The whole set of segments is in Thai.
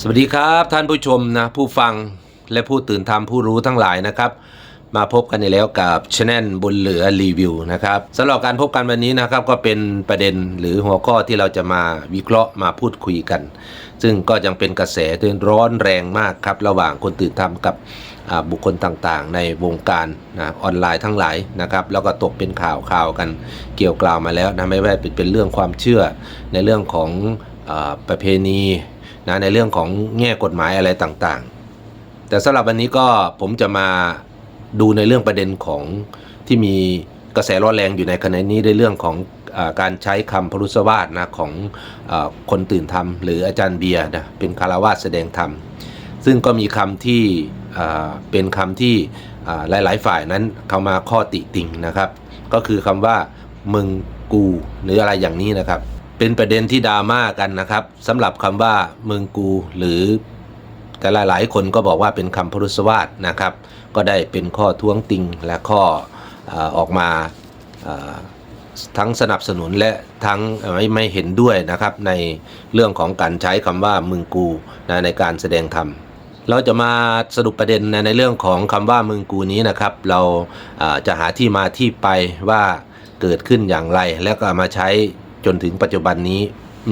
สวัสดีครับท่านผู้ชมนะผู้ฟังและผู้ตื่นทำผู้รู้ทั้งหลายนะครับ มาพบกันอีกแล้วกับช anel บนเหลือรีวิวนะครับสำหรับการพบกันวันนี้นะครับก็เป็นประเด็นหรือหัวข้อที่เราจะมาวิเคราะห์มาพูดคุยกัน ซึ่งก็ยังเป็นกระแสที่ร้อนแรงมากครับ ระหว่างคนตื่นทำกับบุคคลต่างๆ ในวงการนะออนไลน์ทั้งหลายนะครับแล้วก็ตกเป็นข่าวข่าวกันเกี่ยวกล่าวมาแล้วนะไม่ว่าเป็นเป็นเรื่องความเชื่อในเรื่องของอประเพณี นะในเรื่องของแง่กฎหมายอะไรต่างๆ แต่สำหรับวันนี้ก็ผมจะมาดูในเรื่องประเด็นของที่มีกระแสร้อนแรงอยู่ในขณะนี้ในเรื่องของอการใช้คำพรุษวาทนะของอคนตื่นธรรม หรืออาจารย์เบียร์นะเป็นคารวาสแสดงธรรม ซึ่งก็มีคำที่เป็นคำที่หลาย ๆ ฝ่ายนั้นเข้ามาข้อติติงนะครับ ก็คือคำว่ามึงกูหรืออะไรอย่างนี้นะครับ เป็นประเด็นที่ดราม่ากันนะครับสำหรับคำว่ามึงกูหรือแต่หลายๆคนก็บอกว่าเป็นคำพรุษวาทนะครับ ก็ได้เป็นข้อท้วงติงและข้อออกมาทั้งสนับสนุนและทั้งไม่ไม่เห็นด้วยนะครับในเรื่องของการใช้คำว่ามึงกูนะในการแสดงธรรมเราจะมาสรุปประเด็นในเรื่องของคำว่ามึงกูนี้นะครับ เราจะหาที่มาที่ไปว่าเกิดขึ้นอย่างไร แล้วก็มาใช้ จนถึงปัจจุบันนี้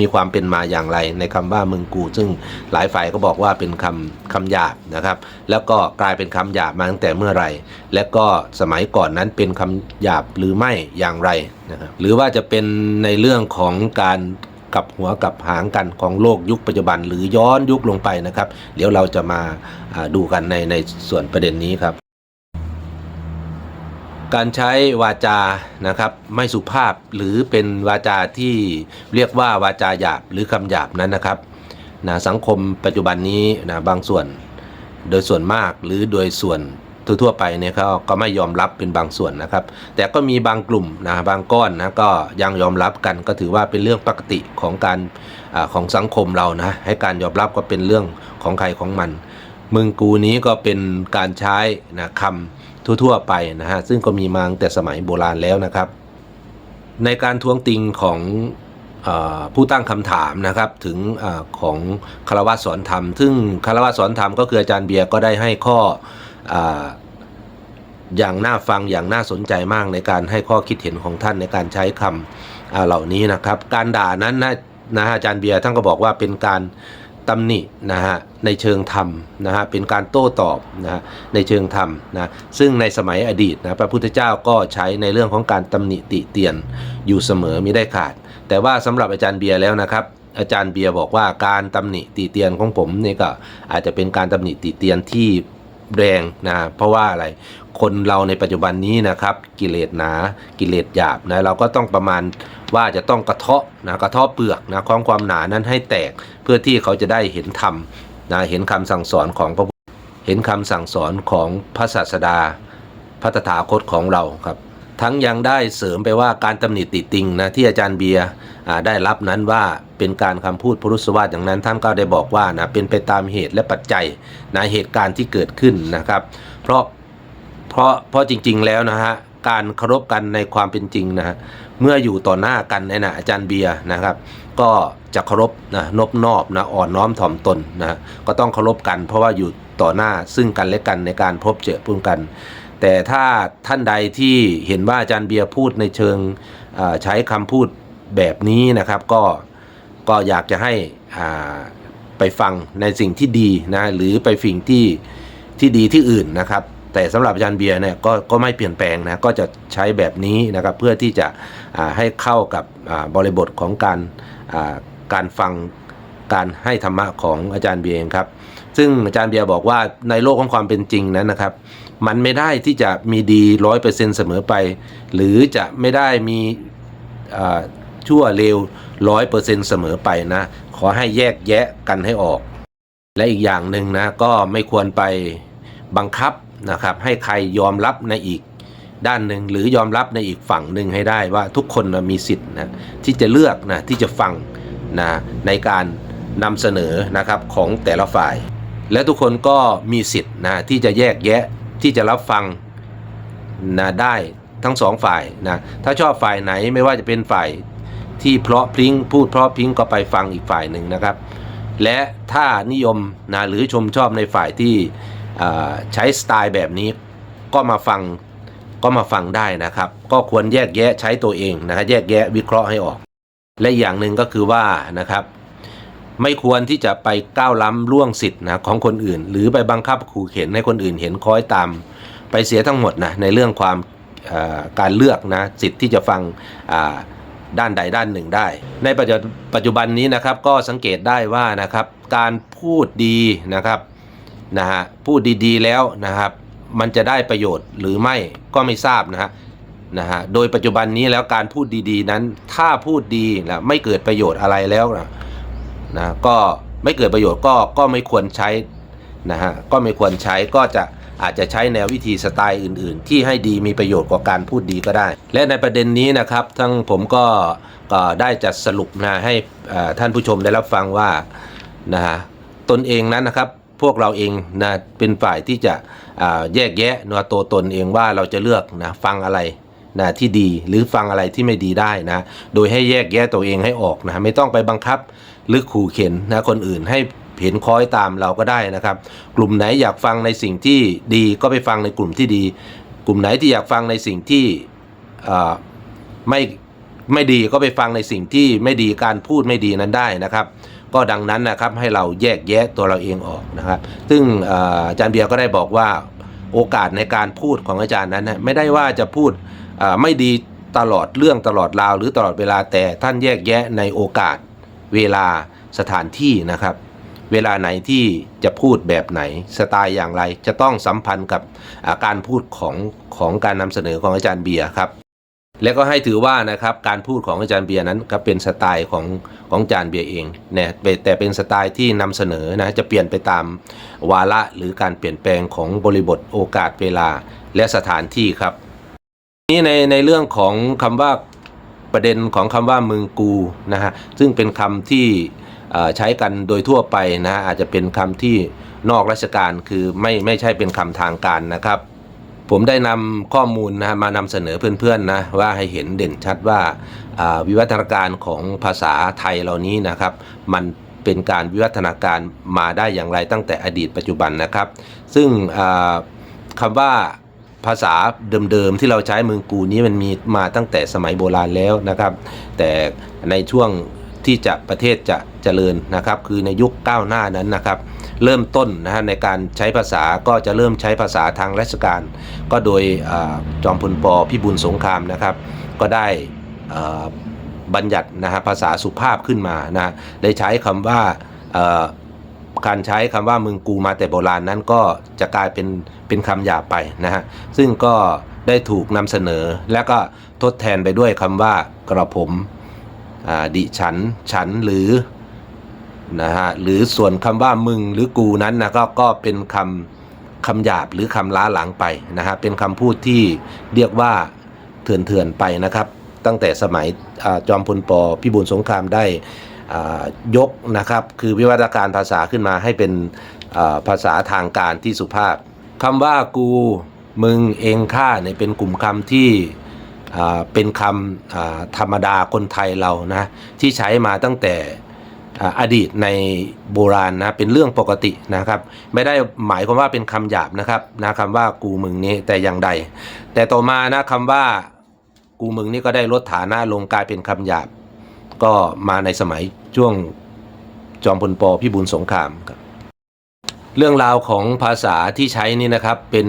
มีความเป็นมาอย่างไรในคำว่ามึงกู ซึ่งหลายฝ่ายก็บอกว่าเป็นคำคำหยาบนะครับ แล้วก็กลายเป็นคำหยาบมาตั้งแต่เมื่อไหร่ และก็สมัยก่อนนั้นเป็นคำหยาบหรือไม่อย่างไรนะครับหรือว่าจะเป็นในเรื่องของการกับหัวกับหางกันของโลกยุคปัจจุบัน หรือย้อนยุคลงไปนะครับ เดี๋ยวเราจะมาอ่าดูกันในในส่วนประเด็นนี้ครับ การใช้วาจานะครับไม่สุภาพหรือเป็นวาจาที่เรียกว่าวาจาหยาบหรือคำหยาบนั้นนะครับนะสังคมปัจจุบันนี้นะบางส่วนโดยส่วนมากหรือโดยส่วนทั่วๆไปเนี่ยเขาก็ไม่ยอมรับเป็นบางส่วนนะครับ แต่ก็มีบางกลุ่มนะบางก้อนนะก็ยังยอมรับกันก็ถือว่าเป็นเรื่องปกติของการอของสังคมเรานะให้การยอมรับก็เป็นเรื่องของใครของมัน มึงกูนี้ก็เป็นการใช้นะคำ ทั่วๆไปนะฮะซึ่งก็มีมาตั้งแต่สมัยโบราณแล้วนะครับ ในการท้วงติงของอผู้ตั้งคำถามนะครับถึงอของคารวะสอนธรรม ซึ่งคารวะสอนธรรมก็คืออาจารย์เบียร์ก็ได้ให้ข้อออย่างน่าฟังอย่างน่าสนใจมากในการให้ข้อคิดเห็นของท่านในการใช้คำอ่าเหล่านี้นะครับ การด่านั้นนะนะฮะอาจารย์เบียร์ท่านก็บอกว่าเป็นการ ตำหนินะฮะในเชิงธรรมนะฮะเป็นการโต้ตอบนะฮะในเชิงธรรมนะซึ่งในสมัยอดีตนะพระพุทธเจ้าก็ใช้ในเรื่องของการตำหนิติเตียนอยู่เสมอมิได้ขาด แต่ว่าสำหรับอาจารย์เบียร์แล้วนะครับอาจารย์เบียร์บอกว่าการตำหนิติเตียนของผมนี่ก็อาจจะเป็นการตำหนิติเตียนที่แรงนะเพราะว่าอะไรคนเราในปัจจุบันนี้นะครับกิเลสหนากิเลสหยาบนะเราก็ต้องประมาณ ว่าจะต้องกระเทาะนะกระเทาะเปลือกนะของความหนานั้นให้แตกเพื่อที่เขาจะได้เห็นธรรมนะเห็นคำสั่งสอนของพระพุทธเห็นคำสั่งสอนของพระศาสดาพระตถาคตของเราครับ ทั้งยังได้เสริมไปว่าการตำหนิติติงนะที่อาจารย์เบียร์ได้รับนั้นว่าเป็นการคำพูดพรุษวาทอย่างนั้นท่านก็ได้บอกว่านะเป็นไปตามเหตุและปัจจัยนะเหตุการณ์ที่เกิดขึ้นนะครับ เพราะเพราะเพราะจริง ๆแล้วนะฮะ การเคารพกันในความเป็นจริงนะฮะเมื่ออยู่ต่อหน้ากันเนี่ยนะอาจารย์เบียร์นะครับ ก็จะเคารพนะนบนอบนะอ่อนน้อมถ่อมตนนะก็ต้องเคารพกัน เพราะว่าอยู่ต่อหน้าซึ่งกันและกันในการพบเจอพูดกัน แต่ถ้าท่านใดที่เห็นว่าอาจารย์เบียร์พูดในเชิงใช้คำพูดแบบนี้นะครับก็ก็อยากจะให้อ่าไปฟังในสิ่งที่ดีนะหรือไปสิ่งที่ที่ดีที่อื่นนะครับ แต่สำหรับอาจารย์เบียร์เนี่ยก็ก็ไม่เปลี่ยนแปลงนะก็จะใช้แบบนี้นะครับเพื่อที่จะให้เข้ากับบริบทของการการฟังการให้ธรรมะของอาจารย์เบียร์เองครับ ซึ่งอาจารย์เบียร์บอกว่าในโลกของความเป็นจริงนั้นนะครับ มันไม่ได้ที่จะมีดีร้อยเปอร์เซ็นต์เสมอไป หรือจะไม่ได้มีชั่วเลวร้อยเปอร์เซ็นต์เสมอไปนะ ขอให้แยกแยะกันให้ออก และอีกอย่างหนึ่งนะก็ไม่ควรไปบังคับ นะครับให้ใครยอมรับในอีกด้านหนึ่งหรือยอมรับในอีกฝั่งหนึ่งให้ได้ว่าทุกคนมีสิทธิ์นะที่จะเลือกนะที่จะฟังนะในการนำเสนอนะครับของแต่ละฝ่าย และทุกคนก็มีสิทธิ์นะที่จะแยกแยะที่จะรับฟังนะได้ทั้งสองฝ่ายนะถ้าชอบฝ่ายไหนไม่ว่าจะเป็นฝ่ายที่เพราะพริ้งพูดเพราะพริ้งก็ไปฟังอีกฝ่ายหนึ่งนะครับ และถ้านิยมนะหรือชมชอบในฝ่ายที่ ใช้สไตล์แบบนี้ก็มาฟังก็มาฟังได้นะครับ ก็ควรแยกแยะใช้ตัวเองนะฮะแยกแยะวิเคราะห์ให้ออก และอย่างหนึ่งก็คือว่านะครับ ไม่ควรที่จะไปก้าวล้ำล่วงสิทธิ์นะของคนอื่น หรือไปบังคับขู่เข็นให้คนอื่นเห็นค้อยตาม ไปเสียทั้งหมดนะในเรื่องความการเลือกนะสิทธิ์ที่จะฟังด้านใดด้านหนึ่งได้ ในปัจจุบันนี้นะครับก็สังเกตได้ว่านะครับการพูดดีนะครับ นะฮะพูดดีๆแล้วนะครับ มันจะได้ประโยชน์หรือไม่ก็ไม่ทราบนะฮะนะฮะโดยปัจจุบันนี้แล้วการพูดดีๆนั้น ถ้าพูดดีแล้วไม่เกิดประโยชน์อะไรแล้วนะนะก็ไม่เกิดประโยชน์ก็ก็ไม่ควรใช้นะฮะก็ไม่ควรใช้ก็จะอาจจะใช้แนววิธีสไตล์อื่น ๆ ที่ให้ดีมีประโยชน์กว่าการพูดดีก็ได้ และในประเด็นนี้นะครับ ทั้งผมก็ก็ได้จัดสรุปนะให้ท่านผู้ชมได้รับฟังว่านะฮะตนเองนั้นนะครับ พวกเราเองนะเป็นฝ่ายที่จะแยกแยะนะตัวตนเองว่าเราจะเลือกนะฟังอะไรนะที่ดีหรือฟังอะไรที่ไม่ดีได้นะโดยให้แยกแยะตัวเองให้ออกนะไม่ต้องไปบังคับหรือขู่เข็นนะคนอื่นให้เห็นคอยตามเราก็ได้นะครับ กลุ่มไหนอยากฟังในสิ่งที่ดีก็ไปฟังในกลุ่มที่ดี กลุ่มไหนที่อยากฟังในสิ่งที่ไม่ไม่ดีก็ไปฟังในสิ่งที่ไม่ดีการพูดไม่ดีนั้นได้นะครับ ก็ดังนั้นนะครับให้เราแยกแยะตัวเราเองออกนะครับ ซึ่งอาจารย์เบียร์ก็ได้บอกว่าโอกาสในการพูดของอาจารย์นั้น ไม่ได้ว่าจะพูดไม่ดีตลอดเรื่องตลอดราวหรือตลอดเวลาแต่ท่านแยกแยะในโอกาสเวลาสถานที่นะครับ เวลาไหนที่จะพูดแบบไหนสไตล์อย่างไร จะต้องสัมพันธ์กับการพูดของของการนำเสนอของอาจารย์เบียร์ครับ และก็ให้ถือว่านะครับการพูดของอาจารย์เบียร์นั้นก็เป็นสไตล์ของของอาจารย์เบียร์เองเนี่ยแต่เป็นสไตล์ที่นำเสนอนะจะเปลี่ยนไปตามวาระหรือการเปลี่ยนแปลงของบริบทโอกาสเวลาและสถานที่ครับ นี่ในในเรื่องของคำว่าประเด็นของคำว่ามึงกูนะฮะซึ่งเป็นคำที่ใช้กันโดยทั่วไปนะฮะอาจจะเป็นคำที่นอกราชการคือไม่ไม่ใช่เป็นคำทางการนะครับ ผมได้นำข้อมูลนะฮะมานำเสนอเพื่อนๆนะว่าให้เห็นเด่นชัดว่าวิวัฒนาการของภาษาไทยเหล่านี้นะครับ มันเป็นการวิวัฒนาการมาได้อย่างไรตั้งแต่อดีตปัจจุบันนะครับ ซึ่งอ่าคำว่าภาษาเดิมๆที่เราใช้เมืองกูนี้มันมีมาตั้งแต่สมัยโบราณแล้วนะครับ แต่ในช่วงที่จะประเทศจะเจริญนะครับ คือในยุคก้าวหน้านั้นนะครับ เริ่มต้นนะฮะในการใช้ภาษาก็จะเริ่มใช้ภาษาทางราชการ ก็โดยอจอมพลปพิบูลสงครามนะครับ ก็ได้บัญญัตินะฮะภาษาสุภาพขึ้นมานะได้ใช้คำว่าการใช้คำว่ามึงกูมาแต่โบราณนั้นก็จะกลายเป็นเป็นคำหยาบไปนะฮะซึ่งก็ได้ถูกนำเสนอและก็ทดแทนไปด้วยคำว่ากระผมดิฉัน ฉันหรือ นะฮะหรือส่วนคำว่ามึงหรือกูนั้นนะก็ก็เป็นคำคำหยาบหรือคำล้าหลังไปนะฮะเป็นคำพูดที่เรียกว่าเถื่อนๆไปนะครับ ตั้งแต่สมัยอจอมพลปพิบูลสงครามได้ยกนะครับคือวิวัฒนาการภาษาขึ้นมาให้เป็นภาษาทางการที่สุภาพคำว่ากูมึงเองข้าเนี่ยเป็นกลุ่มคำที่เป็นคำธรรมดาคนไทยเรานะที่ใช้มาตั้งแต่ อดีตในโบราณนะเป็นเรื่องปกตินะครับ ไม่ได้หมายความว่าเป็นคำหยาบนะครับนะคำว่ากูมึงนี้แต่อย่างใด แต่ต่อมานะคำว่ากูมึงนี่ก็ได้ลดฐานะลงกลายเป็นคำหยาบ ก็มาในสมัยช่วงจอมพลปพิบูลสงครามครับเรื่องราวของภาษาที่ใช้นี่นะครับเป็น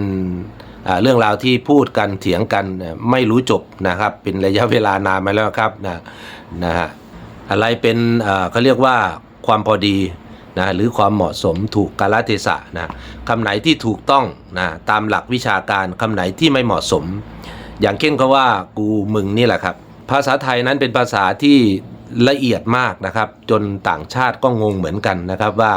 เรื่องราวที่พูดกันเถียงกันไม่รู้จบนะครับ เป็นระยะเวลานานมาแล้วครับนะนะฮะ อะไรเป็นเขาเรียกว่าความพอดีนะหรือความเหมาะสมถูกกาลเทศะนะคำไหนที่ถูกต้องนะตามหลักวิชาการคำไหนที่ไม่เหมาะสม อย่างเช่นคำว่ากูมึงนี่แหละครับ ภาษาไทยนั้นเป็นภาษาที่ละเอียดมากนะครับ จนต่างชาติก็งงเหมือนกันนะครับว่า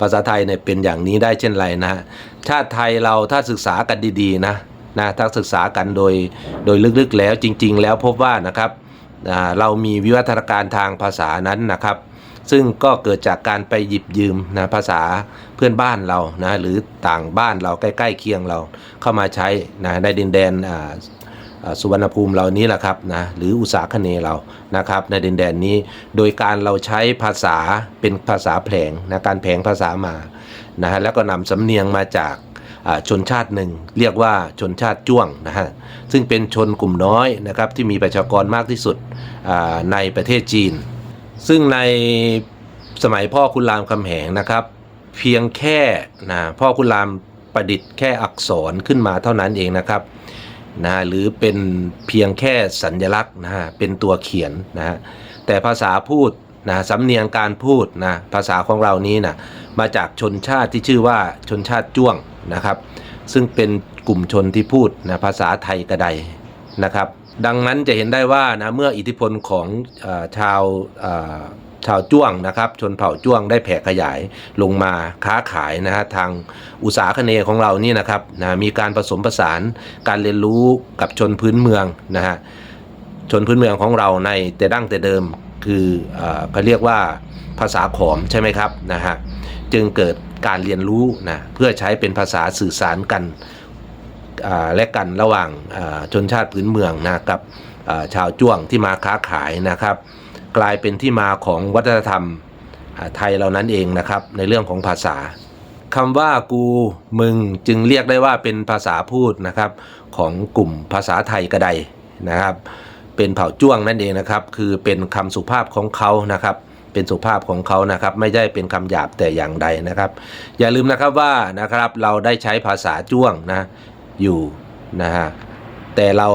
ภาษาไทยเนี่ยเป็นอย่างนี้ได้เช่นไรนะชาติไทยเราถ้าศึกษากันดีๆนะนะถ้าศึกษากันโดยโดยลึกๆแล้วจริง ๆ แล้วพบว่านะครับ เรามีวิวัฒนาการทางภาษานั้นนะครับ ซึ่งก็เกิดจากการไปหยิบยืมนะภาษาเพื่อนบ้านเรานะหรือต่างบ้านเราใกล้ๆเคียงเราเข้ามาใช้นะในดินแดนสุวรรณภูมิเรานี้แหละครับนะหรืออุตสาคเนเรานะครับ ในดินแดนนี้โดยการเราใช้ภาษาเป็นภาษาแผลงนะการแผลงภาษามานะฮะแล้วก็นำสำเนียงมาจาก ชนชาติหนึ่ง เรียกว่าชนชาติจ้วงนะฮะซึ่งเป็นชนกลุ่มน้อยนะครับที่มีประชากรมากที่สุดในประเทศจีน ซึ่งในสมัยพ่อคุณรามคำแหงนะครับ เพียงแค่นะพ่อคุณรามประดิษฐ์แค่อักษรขึ้นมาเท่านั้นเองนะครับนะหรือเป็นเพียงแค่สัญลักษณ์นะฮะเป็นตัวเขียนนะฮะแต่ภาษาพูดนะสำเนียงการพูดนะภาษาของเรานี้นะมาจากชนชาติที่ชื่อว่าชนชาติจ้วง นะครับ ซึ่งเป็นกลุ่มชนที่พูดนะภาษาไทยกระไดนะครับ ดังนั้นจะเห็นได้ว่านะเมื่ออิทธิพลของอชาวชาวจ้วงนะครับ ชนเผ่าจ้วงได้แผ่ขยายลงมาค้าขายนะฮะทางอุตสาคเนยของเรานี่นะครับนะมีการผสมผสานการเรียนรู้กับชนพื้นเมืองนะฮะชนพื้นเมืองของเราในแต่ดั้งแต่เดิมคือเขาเรียกว่าภาษาขอมใช่ไหมครับนะฮะ จึงเกิดการเรียนรู้นะเพื่อใช้เป็นภาษาสื่อสารกันและกันระหว่างชนชาติพื้นเมืองนะกับชาวจ้วงที่มาค้าขายนะครับ กลายเป็นที่มาของวัฒนธรรมไทยเรานั้นเองนะครับในเรื่องของภาษาคำว่ากูมึงจึงเรียกได้ว่าเป็นภาษาพูดนะครับของกลุ่มภาษาไทยกระไดนะครับ เป็นเผ่าจ้วงนั่นเองนะครับ คือเป็นคำสุภาพของเขานะครับ เป็นสุภาพของเขานะครับ ไม่ได้เป็นคำหยาบแต่อย่างใดนะครับ อย่าลืมนะครับว่านะครับเราได้ใช้ภาษาจ้วงนะอยู่นะฮะแต่เรา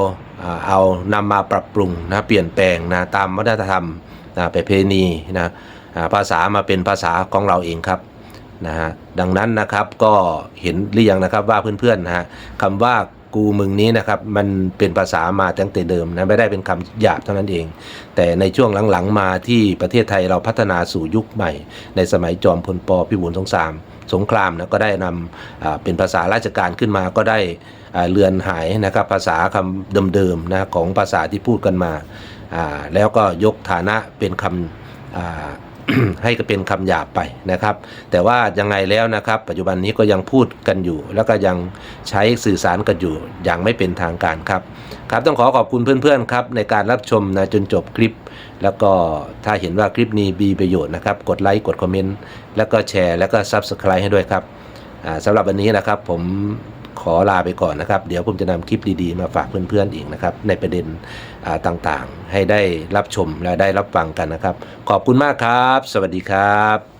เอานำมาปรับปรุงนะเปลี่ยนแปลงนะตามวัฒนธรรมนะประเพณีนะภาษามาเป็นภาษาของเราเองครับนะฮะดังนั้นนะครับก็เห็นหรือยังนะครับว่าเพื่อนๆนะฮะคำว่า กูมึงนี้นะครับมันเป็นภาษามาตั้งแต่เดิมนะไม่ได้เป็นคำหยาบเท่านั้นเอง แต่ในช่วงหลังๆมาที่ประเทศไทยเราพัฒนาสู่ยุคใหม่ ในสมัยจอมพลปพิบูลสงครามสงครามนะก็ได้นำเป็นภาษาราชการขึ้นมาก็ได้เลือนหายนะครับภาษาคำเดิมๆนะของภาษาที่พูดกันมา แล้วก็ยกฐานะเป็นคำ ให้ก็เป็นคำหยาบไปนะครับ แต่ว่ายังไงแล้วนะครับ ปัจจุบันนี้ก็ยังพูดกันอยู่ แล้วก็ยังใช้สื่อสารกันอยู่อย่างไม่เป็นทางการครับ ครับต้องขอขอบคุณเพื่อนๆครับ ในการรับชมนะจนจบคลิป แล้วก็ถ้าเห็นว่าคลิปนี้มีประโยชน์นะครับ กดไลค์กดคอมเมนต์แล้วก็แชร์แล้วก็ Subscribe ให้ด้วยครับสำหรับวันนี้นะครับผม ขอลาไปก่อนนะครับ เดี๋ยวผมจะนำคลิปดีๆ มาฝากเพื่อนๆอีกนะครับ ในประเด็นต่างๆ ให้ได้รับชมและได้รับฟังกันนะครับ ขอบคุณมากครับ สวัสดีครับ